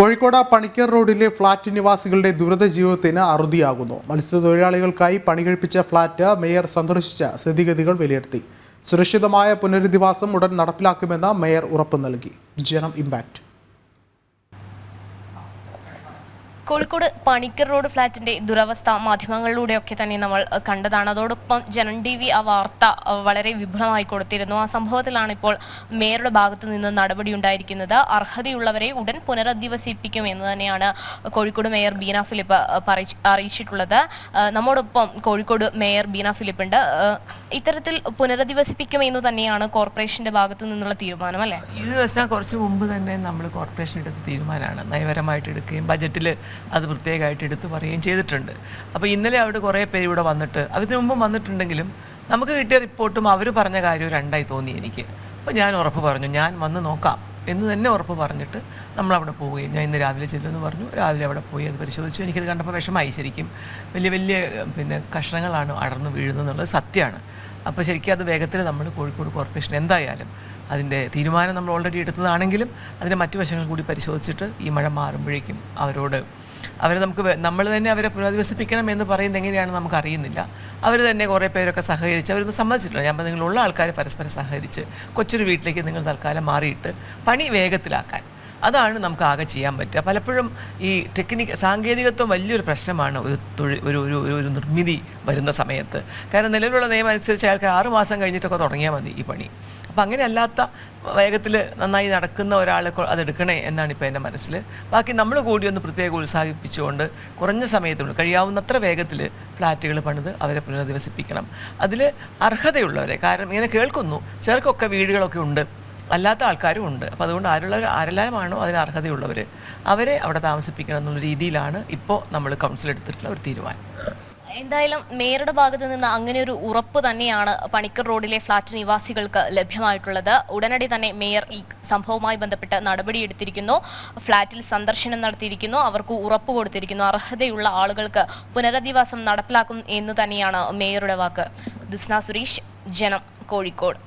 കോഴിക്കോട് പണിക്കർ റോഡിലെ ഫ്ളാറ്റ് നിവാസികളുടെ ദുരിത ജീവിതത്തിന് അറുതിയാകുന്നു. മത്സ്യത്തൊഴിലാളികൾക്കായി പണി കഴിപ്പിച്ച ഫ്ളാറ്റ് മേയർ സന്ദർശിച്ച സ്ഥിതിഗതികൾ വിലയിരുത്തി. സുരക്ഷിതമായ പുനരധിവാസം ഉടൻ നടപ്പിലാക്കുമെന്ന് മേയർ ഉറപ്പ് നൽകി. ജനം ഇമ്പാക്ട്. കോഴിക്കോട് പണിക്കർ റോഡ് ഫ്ലാറ്റിന്റെ ദുരവസ്ഥ മാധ്യമങ്ങളിലൂടെ ഒക്കെ തന്നെ നമ്മൾ കണ്ടതാണ്. അതോടൊപ്പം ജനൻ ടി വി ആ വാർത്ത വളരെ വിപുലമായി കൊടുത്തിരുന്നു. ആ സംഭവത്തിലാണ് ഇപ്പോൾ മേയറുടെ ഭാഗത്തു നിന്ന് നടപടി ഉണ്ടായിരിക്കുന്നത്. അർഹതയുള്ളവരെ ഉടൻ പുനരധിവസിപ്പിക്കും എന്ന് തന്നെയാണ് കോഴിക്കോട് മേയർ ബീന ഫിലിപ്പ് അറിയിച്ചിട്ടുള്ളത്. നമ്മോടൊപ്പം കോഴിക്കോട് മേയർ ബീന ഫിലിപ്പ് ഉണ്ട് ഇത്തരത്തിൽ പുനരധിവസിപ്പിക്കും എന്ന് തന്നെയാണ് കോർപ്പറേഷന്റെ ഭാഗത്തു നിന്നുള്ള തീരുമാനം അല്ലേ? ഇത് ദിവസം കുറച്ച് മുമ്പ് തന്നെ നമ്മൾ കോർപ്പറേഷൻ എടുത്ത തീരുമാനമാണ്. നയപരമായിട്ട് എടുക്കുകയും ബജറ്റിൽ അത് പ്രത്യേകമായിട്ട് എടുത്തു പറയുകയും ചെയ്തിട്ടുണ്ട്. അപ്പോൾ ഇന്നലെ അവിടെ കുറേ പേര് ഇവിടെ വന്നിട്ട് അതിന് മുമ്പ് വന്നിട്ടുണ്ടെങ്കിലും നമുക്ക് കിട്ടിയ റിപ്പോർട്ടും അവർ പറഞ്ഞ കാര്യവും രണ്ടായി തോന്നി എനിക്ക്. അപ്പോൾ ഞാൻ ഉറപ്പ് പറഞ്ഞു ഞാൻ വന്ന് നോക്കാം എന്ന് തന്നെ ഉറപ്പ് പറഞ്ഞിട്ട് നമ്മൾ അവിടെ പോവുകയും ഞാൻ ഇന്ന് രാവിലെ ചെല്ലുമെന്ന് പറഞ്ഞു. രാവിലെ അവിടെ പോയി അത് പരിശോധിച്ചു. എനിക്കത് കണ്ടപ്പോൾ വിഷമായി ശരിക്കും. വലിയ വലിയ പിന്നെ കഷ്ണങ്ങളാണ് അടർന്നു വീഴുന്നത് എന്നുള്ളത് സത്യമാണ്. അപ്പോൾ ശരിക്കും അത് വേഗത്തിൽ നമ്മൾ കോഴിക്കോട് കോർപ്പറേഷൻ എന്തായാലും അതിന്റെ തീരുമാനം നമ്മൾ ഓൾറെഡി എടുത്തതാണെങ്കിലും അതിന്റെ മറ്റു വശങ്ങൾ കൂടി പരിശോധിച്ചിട്ട് ഈ മഴ മാറുമ്പോഴേക്കും അവരോട് അവരെ നമുക്ക് നമ്മൾ തന്നെ അവരെ പുനരധിവസിപ്പിക്കണം എന്ന് പറയുന്നത് എങ്ങനെയാണെന്ന് നമുക്ക് അറിയുന്നില്ല. അവർ തന്നെ കുറേ പേരൊക്കെ സഹകരിച്ച് അവരൊന്ന് സമ്മതിച്ചിട്ടുണ്ട്. ഞാൻ നിങ്ങളുള്ള ആൾക്കാരെ പരസ്പരം സഹകരിച്ച് കൊച്ചൊരു വീട്ടിലേക്ക് നിങ്ങൾ തൽക്കാലം മാറിയിട്ട് പണി വേഗത്തിലാക്കാൻ. അതാണ് നമുക്ക് ആകെ ചെയ്യാൻ പറ്റുക. പലപ്പോഴും ഈ ടെക്നിക്ക് സാങ്കേതികത്വം വലിയൊരു പ്രശ്നമാണ് ഒരു തൊഴിൽ ഒരു ഒരു- ഒരു നിർമ്മിതി വരുന്ന സമയത്ത്. കാരണം നിലവിലുള്ള നിയമം അനുസരിച്ച് അയാൾക്ക് ആറുമാസം കഴിഞ്ഞിട്ടൊക്കെ തുടങ്ങിയാൽ മതി ഈ പണി. അപ്പം അങ്ങനെയല്ലാത്ത വേഗത്തിൽ നന്നായി നടക്കുന്ന ഒരാളെ അതെടുക്കണേ എന്നാണ് ഇപ്പോൾ എന്റെ മനസ്സിൽ. ബാക്കി നമ്മൾ കൂടി ഒന്ന് പ്രത്യേകം ഉത്സാഹിപ്പിച്ചുകൊണ്ട് കുറഞ്ഞ സമയത്തുണ്ട് കഴിയാവുന്നത്ര വേഗത്തിൽ ഫ്ലാറ്റുകൾ പണിത് അവരെ പുനരധിവസിപ്പിക്കണം. അതിൽ അർഹതയുള്ളവരെ കാരണം ഇങ്ങനെ കേൾക്കുന്നു ചിലർക്കൊക്കെ വീടുകളൊക്കെ ഉണ്ട് അല്ലാത്ത ആൾക്കാരും ഉണ്ട്. അപ്പോൾ അതുകൊണ്ട് ആരുള്ള ആരെല്ലാമാണോ അതിന് അർഹതയുള്ളവർ അവരെ അവിടെ താമസിപ്പിക്കണം എന്നുള്ള രീതിയിലാണ് ഇപ്പോൾ നമ്മൾ കൗൺസിൽ എടുത്തിട്ടുള്ള ഒരു തീരുമാനം. എന്തായാലും മേയറുടെ ഭാഗത്ത് നിന്ന് അങ്ങനെ ഒരു ഉറപ്പ് തന്നെയാണ് പണിക്കർ റോഡിലെ ഫ്ളാറ്റ് നിവാസികൾക്ക് ലഭ്യമായിട്ടുള്ളത്. ഉടനടി തന്നെ മേയർ ഈ സംഭവവുമായി ബന്ധപ്പെട്ട് നടപടിയെടുത്തിരിക്കുന്നു ഫ്ളാറ്റിൽ സന്ദർശനം നടത്തിയിരിക്കുന്നു. അവർക്ക് ഉറപ്പ് കൊടുത്തിരിക്കുന്നു. അർഹതയുള്ള ആളുകൾക്ക് പുനരധിവാസം നടപ്പിലാക്കും എന്ന് തന്നെയാണ് മേയറുടെ വാക്ക്. ദിസ്ന സുരേഷ് ജനം കോഴിക്കോട്.